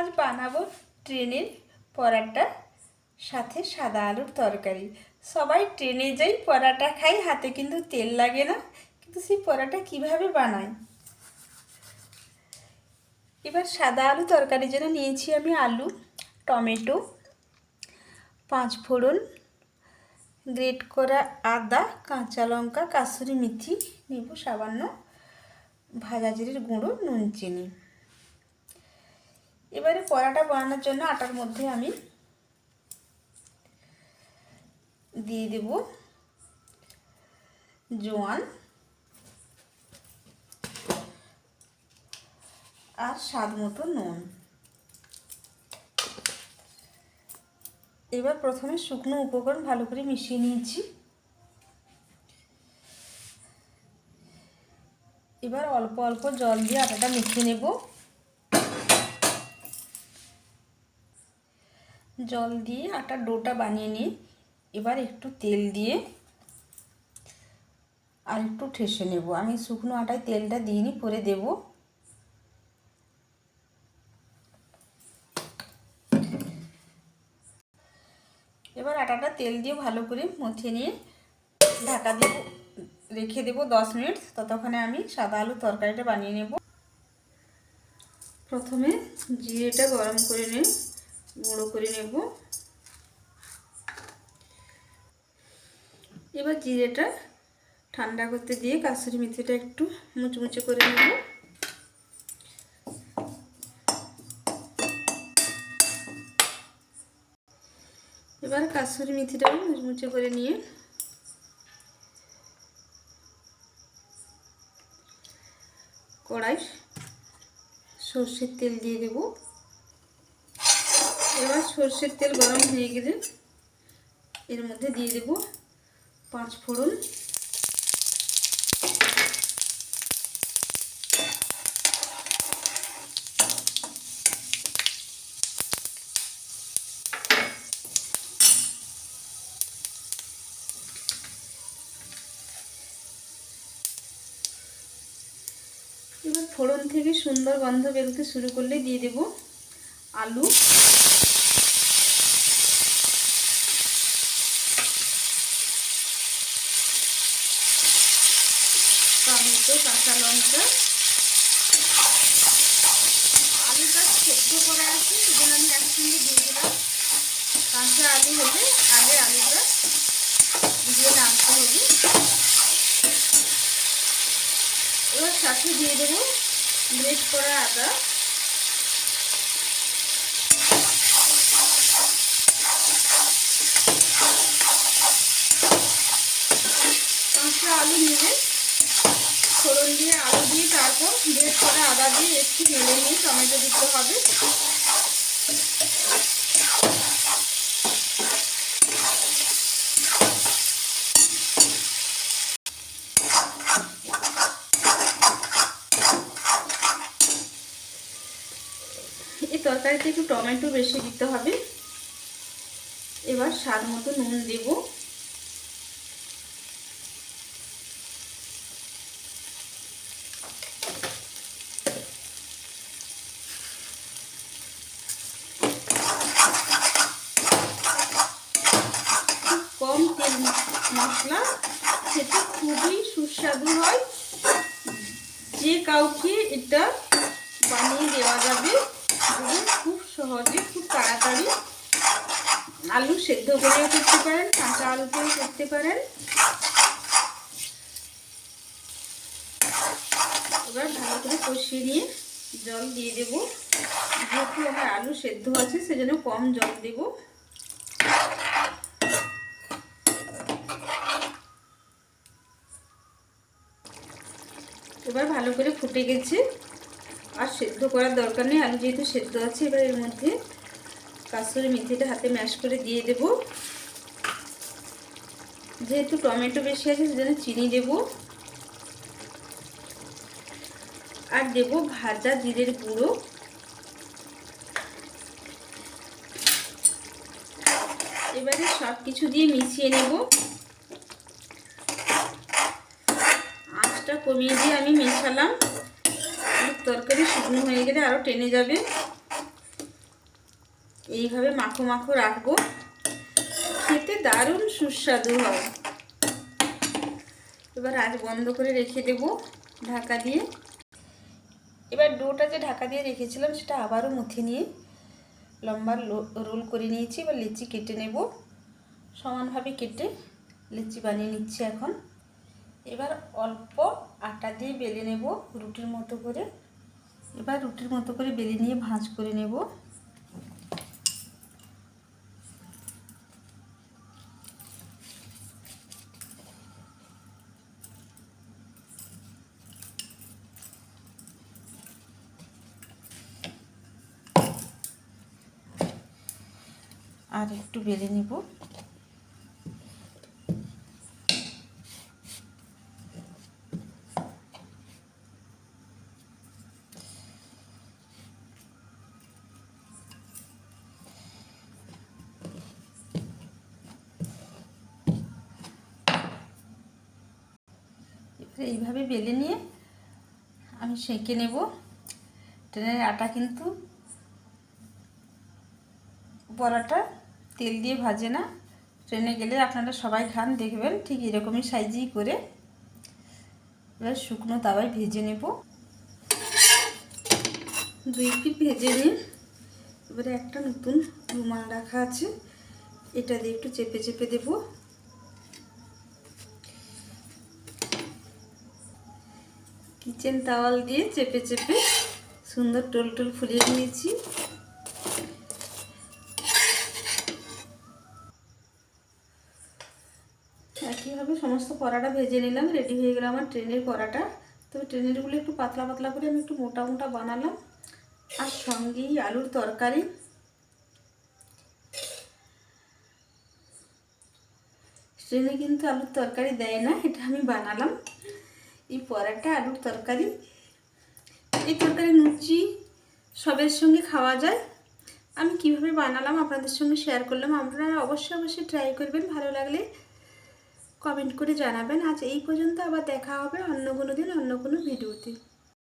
আজ বানাবো ট্রেনের পরাটা, সাথে সাদা আলুর তরকারি। সবাই ট্রেনে যাই পরাটা খাই হাতে কিন্তু তেল লাগে না, কিন্তু সেই পরাটা কীভাবে বানায়? এবার সাদা আলু তরকারির জন্য নিয়েছি আমি, আলু, টমেটো, পাঁচ ফোড়ন, গ্রেট করা আদা, কাঁচা লঙ্কা, কাসুরি মেথি, নেব সামান্য ভাজা জিরের গুঁড়ো, নুন চিনি। এবারে পরাটা বানানোর জন্য আটার মধ্যে আমি দিয়ে দেব জোয়ান আর স্বাদ মতো নুন। এবার প্রথমে শুকনো উপকরণ ভালো করে মিশিয়ে নিয়েছি। এবার অল্প অল্প জল দিয়ে আটাটা মেখে নেব। জল দিয়ে আটার ডোটা বানিয়ে নিয়ে এবার একটু তেল দিয়ে আর একটু ঠেসে নেব। আমি শুকনো আটায় তেলটা দিইনি, পরে দেব। এবার আটাটা তেল দিয়ে ভালো করে মথে নিয়ে ঢাকা দেব রেখে দেব দশ মিনিট। ততক্ষণে আমি সাদা আলু তরকারিটা বানিয়ে নেব। প্রথমে জিরেটা গরম করে নিয়ে গুঁড়ো করে নেব। এবার জিরেটা ঠান্ডা করতে দিয়ে কাসুরি মেথিটা একটু মুচমুচে করে নেব। এবার কাসুরি মেথিটাও মুচমুচে করে নিয়ে কড়াই সর্ষের তেল দিয়ে দেব। এবার সর্ষের তেল গরম হয়ে গেলে এর মধ্যে দিয়ে দেব পাঁচ ফোড়ন। এবার ফোড়ন থেকে সুন্দর গন্ধ বেরোতে শুরু করলে দিয়ে দেব আলু। টমেটো কাঁচা লঙ্কা। আলুটা সেদ্ধ করে আছে, সেজন্য আমি একসঙ্গে দিয়ে দিলাম। কাঁচা আলু হলে আগে আলুটা দিয়ে নামতে হবে। এবার সাথে দিয়ে দেবো গ্রেট করা আদা কাঁচা আলু নিয়ে ফোড়ন দিয়ে আলু দিয়ে তারপর গ্রেট দিয়ে একটু নেড়ে নিয়ে টমেটো দিতে হবে। এই তরকারিতে একটু টমেটো বেশি দিতে হবে। এবার স্বাদ মতো নুন দেব কম তেল মশলা খেতে খুবই সুস্বাদু হয় যে কাউকে এটা বানিয়ে দেওয়া যাবে খুব সহজে, খুব তাড়াতাড়ি আলু সেদ্ধ করেও করতে পারেন, কাঁচা আলুতেও করতে পারেন। এবার ভালো করে কষিয়ে নিয়ে জল দিয়ে দেব। যেহেতু আমার আলু সেদ্ধ আছে, সেজন্য কম জল দেব। এবার ভালো করে ফুটে গেছে। আর সেদ্ধ করার দরকার নেই, আলু যেহেতু সেদ্ধ আছে, এবার এর মধ্যে কাসুরি মেথিটা হাতে ম্যাশ করে দিয়ে দেব। যেহেতু টমেটো বেশি আছে, সেজন্য চিনি দেব। আর দেব ভাজা জিরের গুঁড়ো। এবারে সব কিছু দিয়ে মিশিয়ে নেব। কমিয়ে দিয়ে আমি মেশালাম। তরকারি শুকনো হয়ে গেলে আরও টেনে যাবে। এইভাবে মাখো মাখো রাখব। খেতে দারুণ সুস্বাদু হয়। এবার আজ বন্ধ করে রেখে দেব ঢাকা দিয়ে। এবার ডোটা যে ঢাকা দিয়ে রেখেছিলাম সেটা আবারও মুথে নিয়ে লম্বা রোল করে নিয়েছি। এবার লিচি কেটে নেব। সমানভাবে কেটে লিচি বানিয়ে নিচ্ছি এখন। এবার অল্প আটা দিয়ে বেলে নেব রুটির মতো করে। এবার রুটির মতো করে বেলে নিয়ে ভাঁজ করে নেব। আর একটু বেলে নিব এবারে এইভাবে বেলে নিয়ে আমি সেঁকে নেব। ট্রেনের আটা কিন্তু বড়াটা তেল দিয়ে ভাজে না। ট্রেনে গেলে আপনারা সবাই খান, দেখবেন ঠিক এরকমই সাইজেই করে। এবার শুকনো তাওয়ায় ভেজে নেব। দুই পিট ভেজে নিয়ে এবারে একটা নতুন রুমাল রাখা আছে। এটা দিয়ে একটু চেপে চেপে দেব। কিচেন তাওয়াল দিয়ে চেপে চেপে সুন্দর টোল টোল ফুলিয়ে নিয়েছি। একইভাবে সমস্ত পরাটা ভেজে নিলাম, রেডি হয়ে গেল আমার ট্রেনের পরাটা। তবে ট্রেনেরগুলো একটু পাতলা পাতলা করে আমি একটু মোটা মোটা বানালাম, আর সঙ্গেই আলুর তরকারি। ট্রেনে কিন্তু আলুর তরকারি দেয় না, এটা আমি বানালাম। এই পরাটা, আলুর তরকারি। এই তরকারি লুচি সবের সঙ্গে খাওয়া যায়। আমি কীভাবে বানালাম আপনাদের সঙ্গে শেয়ার করলাম। আপনারা অবশ্যই অবশ্যই ট্রাই করবেন। ভালো লাগলে কমেন্ট করে জানাবেন। আজ এই পর্যন্ত আবার দেখা হবে অন্য কোনো দিন, অন্য কোনো ভিডিওতে